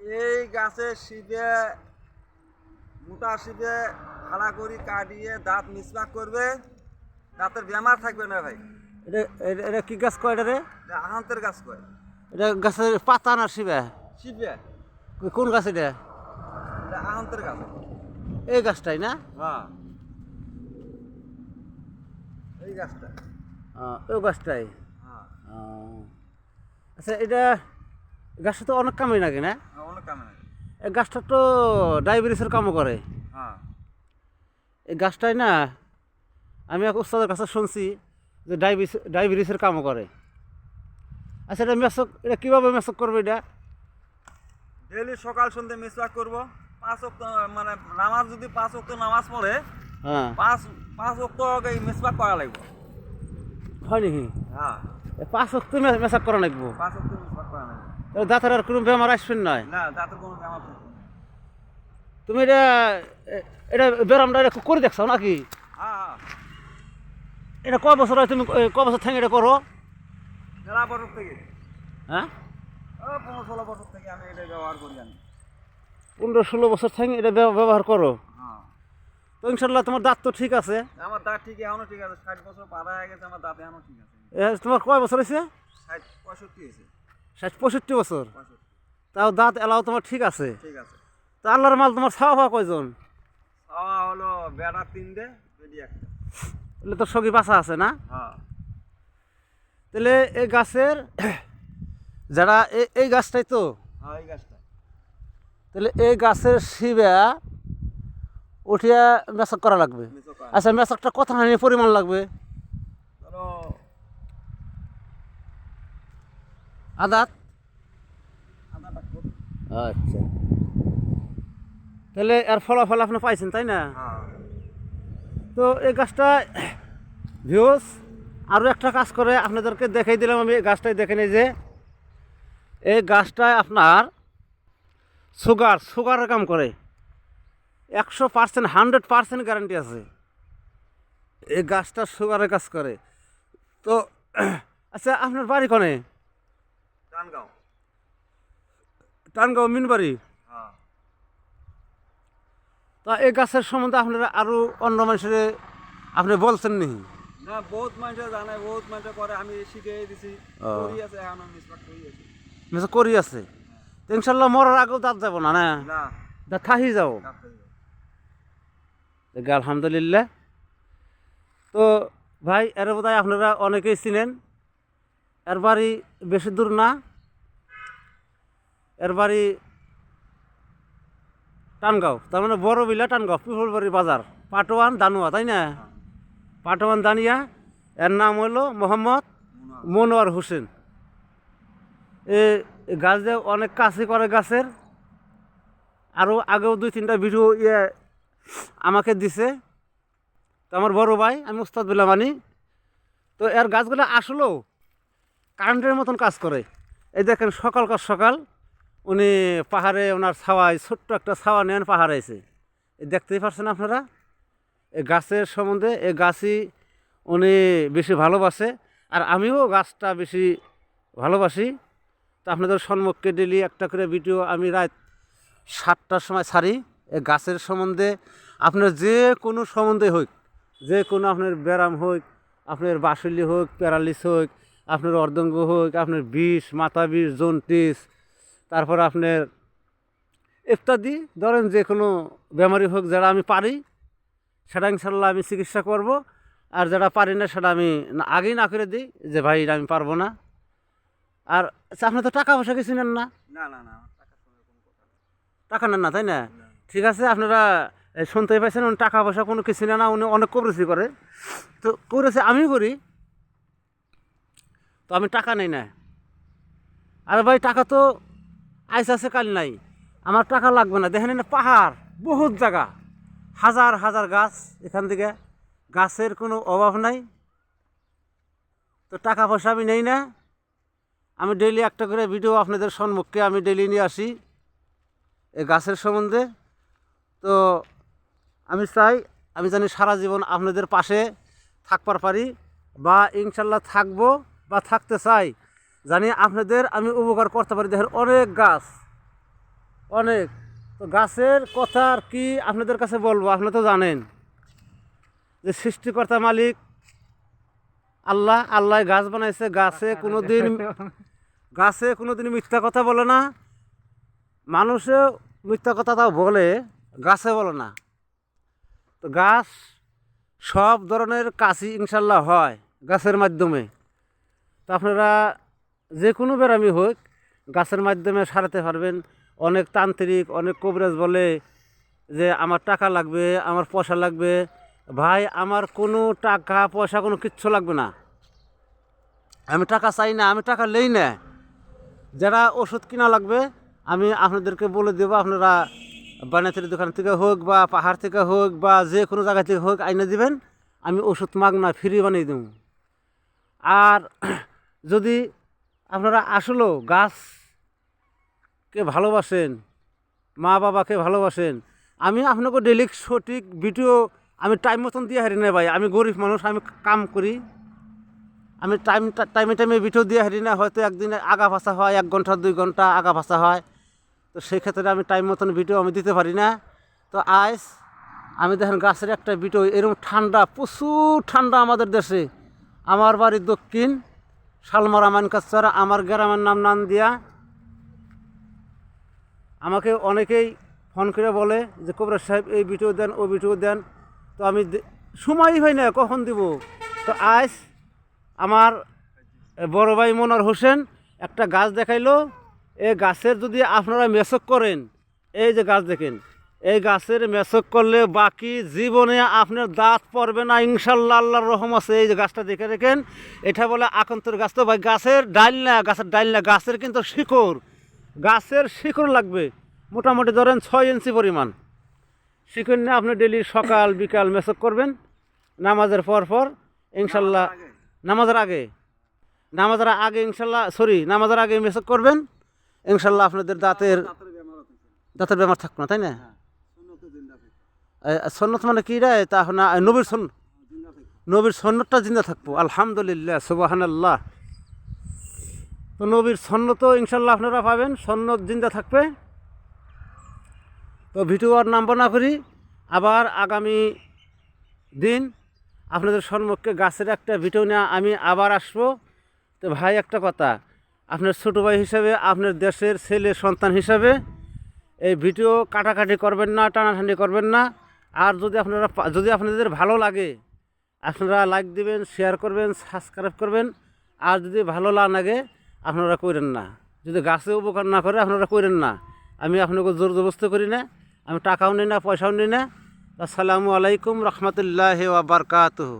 এই গাছের শিবে মোটা শিবে ভাড়া করি কাটিয়ে দাঁত মিসমাক করবে। দাঁতের বেমার থাকবে না ভাই। এটা এটা- কি গাছ কয় এটা রে? আহান্তের গাছ কয়। এটা গাছের পাতা না শিবে শিবে কোন গাছ এটা? এটা আহান্তের গাছ। এই গাছটাই না? হ্যাঁ। এই গাছটা। ওই গাছটাই? হ্যাঁ। আচ্ছা এটা গাছটা তো অনেক কামই নাকি না? কামে এই গাছটা তো ডায়াবেটিসের কামও করে। হ্যাঁ। এই গাছটাই না আমি এক উস্তাদের কাছে শুনছি যে ডায়াবেটিস ডায়াবেটিসের কামও করে। আচ্ছা এটা মেসক এটা কীভাবে মেসক করবে এটা? ডেলি সকাল সন্ধ্যে মিসওয়াক করব। পাঁচ অক্ট মানে নামাজ যদি পাঁচ অক্ট নামাজ পড়ে হ্যাঁ। পাঁচ পাঁচ অক্ট এই মিসওয়াক করা লাগবে। হয় নাকি? হ্যাঁ। পাঁচ অক্ট মেসাক করা লাগবো। পাঁচ অক্ট মিসওয়াক করা লাগবে। দাঁতের আর কোনো বেমার আসবেন নয়। না দাঁতের কোনো বেমার তুমি এটা এটা ব্যায়ামটা এটা করে দেখছ নাকি? হ্যাঁ হ্যাঁ। এটা কয় বছর হয় তুমি কয় বছর থেকে এটা করো বছর থেকে। হ্যাঁ? ও পনেরো ষোলো বছর থেকে আমি এটা ব্যবহার করি জানি পনেরো ষোলো বছর থেকে এটা ব্যবহার করো? হ্যাঁ। তো ইনশাল্লাহ তোমার দাঁত তো ঠিক আছে। আমার দাঁত ঠিক এখনও ঠিক আছে ষাট বছর পার হয়ে গেছে আমার দাঁত এখনও ঠিক আছে। এ, তোমার কয় বছর হয়েছে? ষাট পঁয়ষট্টি হয়েছে। ষাট পঁয়ষট্টি বছর। তাও দাঁত এলাও তোমার ঠিক আছে। ঠিক আছে। তা আল্লাহর মাল তোমার ছাওয়া পাওয়া কয়জন? খাওয়া হলো বেড়া তিনটে একটা। এগুলো তো সগি বাসা আছে না? হ্যাঁ। তাহলে এই গাছের যারা এই গাছটাই তো? হ্যাঁ এই গাছটা তাহলে এই গাছের শিবা উঠিয়া মেসক করা লাগবে। আচ্ছা মেসকটা কত হানি পরিমাণ লাগবে? আদাত? আচ্ছা। তাহলে এর ফলাফল আপনি পাইছেন তাই না? হ্যাঁ। তো এই গাছটা ভিউস আরও একটা কাজ করে আপনাদেরকে দেখাই দিলাম আমি এই গাছটাই দেখে নিই যে। এই গাছটায় আপনার সুগার সুগারের কাম করে। একশো পার্সেন্ট হান্ড্রেড পার্সেন্ট গ্যারান্টি আছে। এই গাছটা সুগারের কাজ করে। তো আচ্ছা আপনার বাড়ি কোনে? টানগাঁও। টানগাঁও মিনবাড়ি? হ্যাঁ। তা এই গাছের সম্বন্ধে আপনারা আরও অন্য মানুষের আপনি বলছেন নি? না বহুত মানুষে জানে বহুত মানুষে করে আমি শিখিয়ে দিছি। করি আছে এখন আমি করি আছি। মেসে করি আছে? ইনশাল্লাহ মরার আগেও দাঁত যাব না না? দাঁত থাকি যাও। আলহামদুলিল্লাহ। তো ভাই এর বোধহয় আপনারা অনেকেই চিনেন। এর বাড়ি বেশি দূর না। এর বাড়ি টানগাঁও। তার মানে বড় বিলা টানগাঁও পিপলবাড়ি বাজার। পাটোয়ান দানুয়া, তাই না? পাটোয়ান দানিয়া, এর নাম হলো মোহাম্মদ মনোয়ার হোসেন। এ গাছ যে অনেক কাছে করে গাছের আরও আগেও দুই তিনটা ভিডিও ইয়ে আমাকে দিছে। তো আমার বড় ভাই, আমি উস্তাদ বিলামানি তো এর গাছগুলো আসলেও কারেন্টের মতন কাজ করে। এই দেখেন সকালকার সকাল। উনি পাহাড়ে ওনার ছাওয়ায় ছোট্ট একটা ছাওয়া নেন পাহাড়ে এসে দেখতেই পারছেন আপনারা? এই গাছের সম্বন্ধে এই গাছই উনি বেশি ভালোবাসে, আর আমিও গাছটা বেশি ভালোবাসি। তো আপনাদের সম্মুখে ডেলি একটা করে ভিডিও আমি রাত সাতটার সময় ছাড়ি। এই গাছের সম্বন্ধে আপনার যে কোনো সম্বন্ধে হোক, যে কোনো আপনার ব্যায়াম হোক, আপনার বাসুলি হোক, প্যারালিস হোক, আপনার অর্ধঙ্গ হোক, আপনার বিষ, মাথা বিষ জন্টিস তারপর আপনার ইত্যাদি ধরেন যে কোনো বেমারি হোক যারা আমি পারি সেটা ইনশাল্লাহ আমি চিকিৎসা করব। আর যারা পারি না সেটা আমি না- আগেই না করে দিই যে ভাই আমি পারব না। আর আচ্ছা, আপনার তো টাকা পয়সা কিছু নেন না? টাকা নেন না তাই না? ঠিক আছে আপনারা শুনতেই পাইছেন উনি টাকা পয়সা কোনো কিছু নেন না উনি অনেক কবরেছি করে। তো করেছে আমিও করি তো আমি টাকা নেই না। আরে ভাই টাকা তো আইস আছে কাল নাই। আমার টাকা লাগবে না। দেখেন না পাহাড়, বহুত জায়গা। হাজার হাজার গাছ এখান থেকে। গাছের কোনো অভাব নাই। তো টাকা পয়সা আমি নেই না। আমি ডেইলি একটা করে ভিডিও আপনাদের সম্মুখে আমি ডেইলি নিয়ে আসি এই গাছের সম্বন্ধে। তো আমি চাই, আমি জানি সারা জীবন আপনাদের পাশে থাকবার পারি বা ইনশাল্লাহ থাকব বা থাকতে চাই। জানি আপনাদের আমি উপকার করতে পারি দেখেন অনেক গাছ। অনেক। তো গাছের কথা আর কি আপনাদের কাছে বলব আপনারা তো জানেন যে সৃষ্টিকর্তা মালিক আল্লাহ আল্লাহ গাছ বানাইছে, গাছে কোনো দিন গাছে কোনো দিন মিথ্যা কথা বলে না। মানুষে মিথ্যা কথা তাও বলে, গাছে বলে না। তো গাছ সব ধরনের কাশি ইনশাল্লাহ হয় গাছের মাধ্যমে। তো আপনারা যে কোনো বেরামি হোক, গাছের মাধ্যমে সারাতে পারবেন। অনেক তান্ত্রিক, অনেক কবিরাজ বলে যে, আমার টাকা লাগবে, আমার পয়সা লাগবে। ভাই, আমার কোনো টাকা, পয়সা, কোনো কিচ্ছু লাগবে না। আমি টাকা চাই না, আমি টাকা নেই না। যারা ওষুধ কিনা লাগবে, আমি আপনাদেরকে বলে দেবো, আপনারা বানাতের দোকান থেকে হোক বা পাহাড় থেকে হোক বা যে কোনো জায়গা থেকে হোক আইনে দিবেন, আমি ওষুধ মাগ না, ফ্রি বানিয়ে দেবো। আর যদি আপনারা আসলেও গাছকে ভালোবাসেন, মা বাবাকে ভালোবাসেন। আমি আপনাকে ডেলি সঠিক ভিডিও আমি টাইম মতন দিয়ে হারি না ভাই। আমি গরিব মানুষ, আমি কাম করি। আমি টাইম টাইমে টাইমে ভিডিও দিয়ে হারি না হয়তো একদিনে আগা ভাষা হয়, এক ঘণ্টা, দুই ঘণ্টা আগা ভাষা হয়। তো সেই ক্ষেত্রে আমি টাইম মতন ভিডিও আমি দিতে পারি না। তো আজ আমি দেখেন গাছের একটা ভিডিও এরকম ঠান্ডা, প্রচুর ঠান্ডা আমাদের দেশে। আমার বাড়ি দক্ষিণ শালমারা মানকাছার আমার গ্রামের নাম নাম দিয়া আমাকে অনেকেই ফোন করে বলে যে কবরাজ সাহেব, এই ভিডিও দেন, ও ভিডিও দেন। তো আমি সময়ই হয় না, কখন দিব? তো আজ আমার বড় ভাই মনোয়ার হোসেন একটা গাছ দেখাইলো। এই গাছের যদি আপনারা মেসক করেন, এই যে গাছ দেখেন। এই গাছের মেসক করলে বাকি জীবনে আপনার দাঁত পড়বে না, ইনশাল্লাহ আল্লাহর রহম আছে। এই যে গাছটা দেখে দেখেন, এটা বলে আকন্তর গাছ। তো ভাই, গাছের ডাইল না, গাছের ডাইল না, গাছের কিন্তু শিকড়। গাছের শিকড় লাগবে, মোটামুটি ধরেন ছয় ইঞ্চি পরিমাণ। শিকড় নিয়ে আপনি ডেলি সকাল, বিকাল মেসক করবেন, নামাজের পর পর, ইনশাল্লাহ, নামাজের আগে নামাজের আগে ইনশাল্লাহ সরি নামাজের আগে মেসক করবেন। ইনশাল্লাহ আপনাদের দাঁতের দাঁতের বেমার থাকবে না, তাই না? এ, সন্ন্যত মানে কি রে? তা নবীর সন্ন নবীর সন্ন্যতটা জিন্দা থাকব আলহামদুলিল্লাহ সুবাহান আল্লাহ তো নবীর সন্ন্যত ইনশাল্লাহ আপনারা পাবেন সন্ন্যত জিন্দা থাকবে। তো ভিডিও আর নাম্বার না করি আবার আগামী দিন আপনাদের সম্মুখে গাছের একটা ভিডিও নিয়ে আমি আবার আসব। তো ভাই একটা কথা আপনার ছোটো ভাই হিসাবে আপনার দেশের ছেলে সন্তান হিসাবে এই ভিডিও কাটাকাটি করবেন না টানাটানি করবেন না। আর যদি আপনারা যদি আপনাদের ভালো লাগে, আপনারা লাইক দিবেন শেয়ার করবেন সাবস্ক্রাইব করবেন। আর যদি ভালো না লাগে, আপনারা করেন না। যদি গাছে উপকার না করে, আপনারা করেন না। আমি আপনাকে জোর জবস্ত করি না, আমি টাকাও নিই না, পয়সাও নিই না। আসসালামু আলাইকুম রহমতুল্লাহ বারকাতহ।